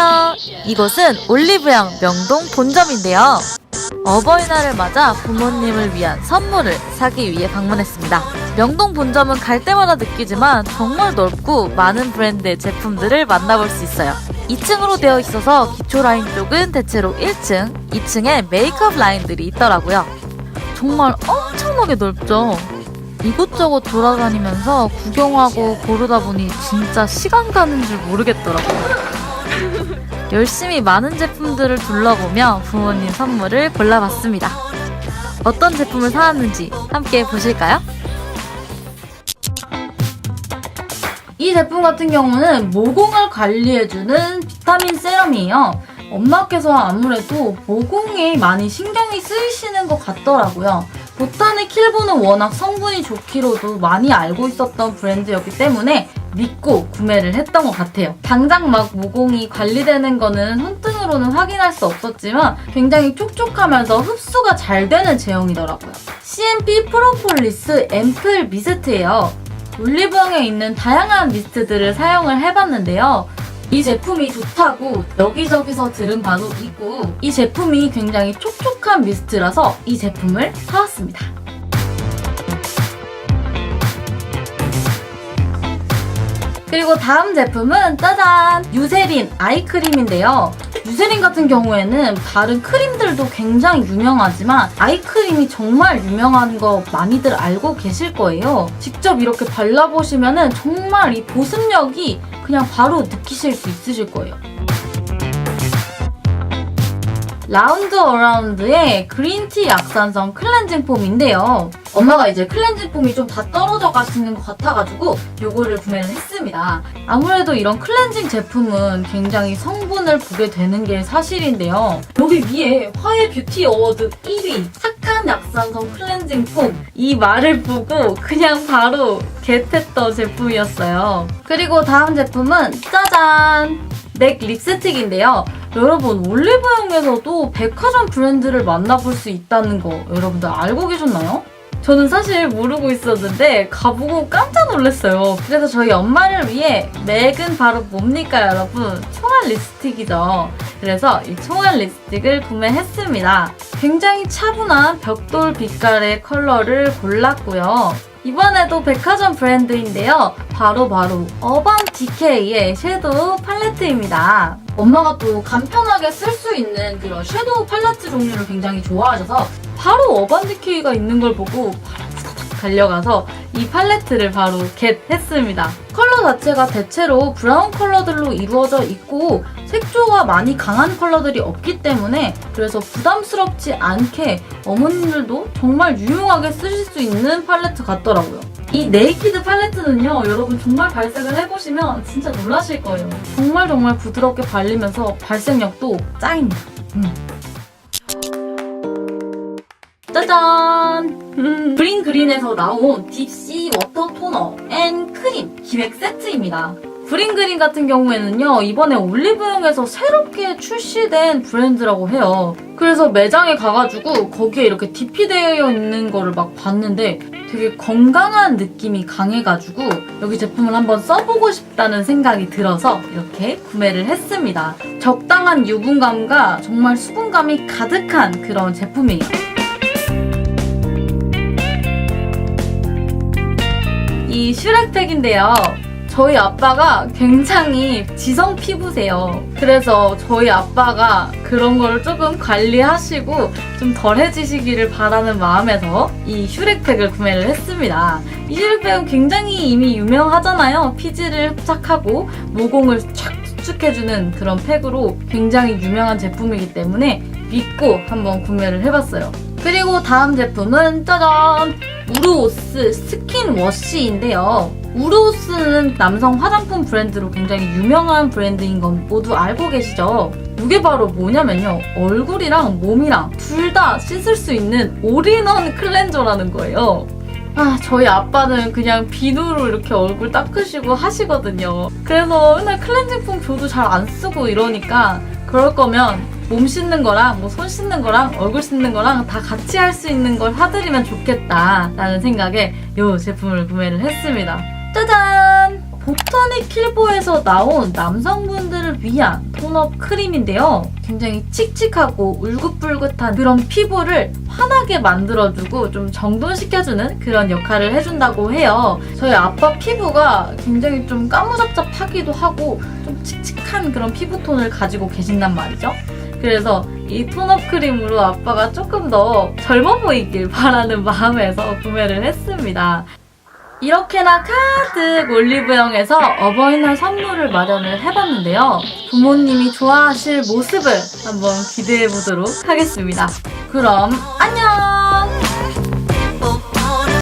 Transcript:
안녕하세요. 이곳은 올리브영 명동 본점인데요. 어버이날을 맞아 부모님을 위한 선물을 사기 위해 방문했습니다. 명동 본점은 갈 때마다 느끼지만 정말 넓고 많은 브랜드의 제품들을 만나볼 수 있어요. 2층으로 되어 있어서 기초 라인 쪽은 대체로 1층, 2층에 메이크업 라인들이 있더라고요. 정말 엄청나게 넓죠. 이곳저곳 돌아다니면서 구경하고 고르다 보니 진짜 시간 가는 줄 모르겠더라고요. 열심히 많은 제품들을 둘러보며 부모님 선물을 골라봤습니다. 어떤 제품을 사왔는지 함께 보실까요? 이 제품 같은 경우는 모공을 관리해주는 비타민 세럼이에요. 엄마께서 아무래도 모공에 많이 신경이 쓰이시는 것 같더라고요. 보타닉 킬보는 워낙 성분이 좋기로도 많이 알고 있었던 브랜드였기 때문에 믿고 구매를 했던 것 같아요. 당장 막 모공이 관리되는 거는 손등으로는 확인할 수 없었지만 굉장히 촉촉하면서 흡수가 잘 되는 제형이더라고요. CMP 프로폴리스 앰플 미스트예요. 올리브영에 있는 다양한 미스트들을 사용을 해봤는데요. 이 제품이 좋다고 여기저기서 들은 바도 있고 이 제품이 굉장히 촉촉한 미스트라서 이 제품을 사왔습니다. 그리고 다음 제품은 짜잔! 유세린 아이크림인데요. 유세린 같은 경우에는 다른 크림들도 굉장히 유명하지만 아이크림이 정말 유명한 거 많이들 알고 계실 거예요. 직접 이렇게 발라보시면 정말 이 보습력이 그냥 바로 느끼실 수 있으실 거예요. 라운드 어라운드의 그린티 약산성 클렌징 폼인데요. 엄마가 이제 클렌징 폼이 좀 다 떨어져 가시는 것 같아가지고 이거를 구매를 했습니다. 아무래도 이런 클렌징 제품은 굉장히 성분을 보게 되는 게 사실인데요. 여기 위에 화해 뷰티 어워드 1위 착한 약산성 클렌징 폼 이 말을 보고 그냥 바로 겟했던 제품이었어요. 그리고 다음 제품은 짜잔! 넥 립스틱인데요. 여러분 올리브영에서도 백화점 브랜드를 만나볼 수 있다는 거 여러분들 알고 계셨나요? 저는 사실 모르고 있었는데 가보고 깜짝 놀랐어요. 그래서 저희 엄마를 위해 맥은 바로 뭡니까 여러분? 총알 립스틱이죠. 그래서 이 총알 립스틱을 구매했습니다. 굉장히 차분한 벽돌 빛깔의 컬러를 골랐고요. 이번에도 백화점 브랜드인데요. 바로바로 어반 DK의 섀도우 팔레트입니다. 엄마가 또 간편하게 쓸 수 있는 그런 섀도우 팔레트 종류를 굉장히 좋아하셔서 바로 어반 DK가 있는 걸 보고 바로 달려가서 이 팔레트를 바로 겟했습니다. 컬러 자체가 대체로 브라운 컬러들로 이루어져 있고 색조가 많이 강한 컬러들이 없기 때문에 그래서 부담스럽지 않게 어머님들도 정말 유용하게 쓰실 수 있는 팔레트 같더라고요. 이 네이키드 팔레트는요, 여러분 정말 발색을 해보시면 진짜 놀라실 거예요. 정말 정말 부드럽게 발리면서 발색력도 짱입니다. 음. 짜잔! 음, 그린 그린에서 나온 딥시 워터 토너 앤 크림 기획 세트입니다. 그린 그린 같은 경우에는요, 이번에 올리브영에서 새롭게 출시된 브랜드라고 해요. 그래서 매장에 가가지고 거기에 이렇게 DP되어 있는 거를 막 봤는데 되게 건강한 느낌이 강해가지고 여기 제품을 한번 써보고 싶다는 생각이 들어서 이렇게 구매를 했습니다. 적당한 유분감과 정말 수분감이 가득한 그런 제품이에요. 이 슈렉팩인데요. 저희 아빠가 굉장히 지성 피부세요. 그래서 저희 아빠가 그런 걸 조금 관리하시고 좀 덜해지시기를 바라는 마음에서 이 슈렉팩을 구매를 했습니다. 이 슈렉팩은 굉장히 이미 유명하잖아요. 피지를 흡착하고 모공을 촥 수축해주는 그런 팩으로 굉장히 유명한 제품이기 때문에 믿고 한번 구매를 해봤어요. 그리고 다음 제품은 짜잔! 우르오스 스킨 워시인데요. 우르오스는 남성 화장품 브랜드로 굉장히 유명한 브랜드인 건 모두 알고 계시죠? 이게 바로 뭐냐면요. 얼굴이랑 몸이랑 둘 다 씻을 수 있는 올인원 클렌저라는 거예요. 아, 저희 아빠는 그냥 비누로 이렇게 얼굴 닦으시고 하시거든요. 그래서 맨날 클렌징폼 줘도 잘 안 쓰고 이러니까 그럴 거면 몸 씻는 거랑 뭐 손 씻는 거랑 얼굴 씻는 거랑 다 같이 할 수 있는 걸 사드리면 좋겠다라는 생각에 이 제품을 구매를 했습니다. 짜잔! 보타닉 킬보에서 나온 남성분들을 위한 톤업 크림인데요. 굉장히 칙칙하고 울긋불긋한 그런 피부를 환하게 만들어주고 좀 정돈시켜주는 그런 역할을 해준다고 해요. 저희 아빠 피부가 굉장히 좀 까무잡잡하기도 하고 좀 칙칙한 그런 피부톤을 가지고 계신단 말이죠. 그래서 이 톤업 크림으로 아빠가 조금 더 젊어 보이길 바라는 마음에서 구매를 했습니다. 이렇게나 가득 올리브영에서 어버이날 선물을 마련을 해봤는데요. 부모님이 좋아하실 모습을 한번 기대해 보도록 하겠습니다. 그럼 안녕!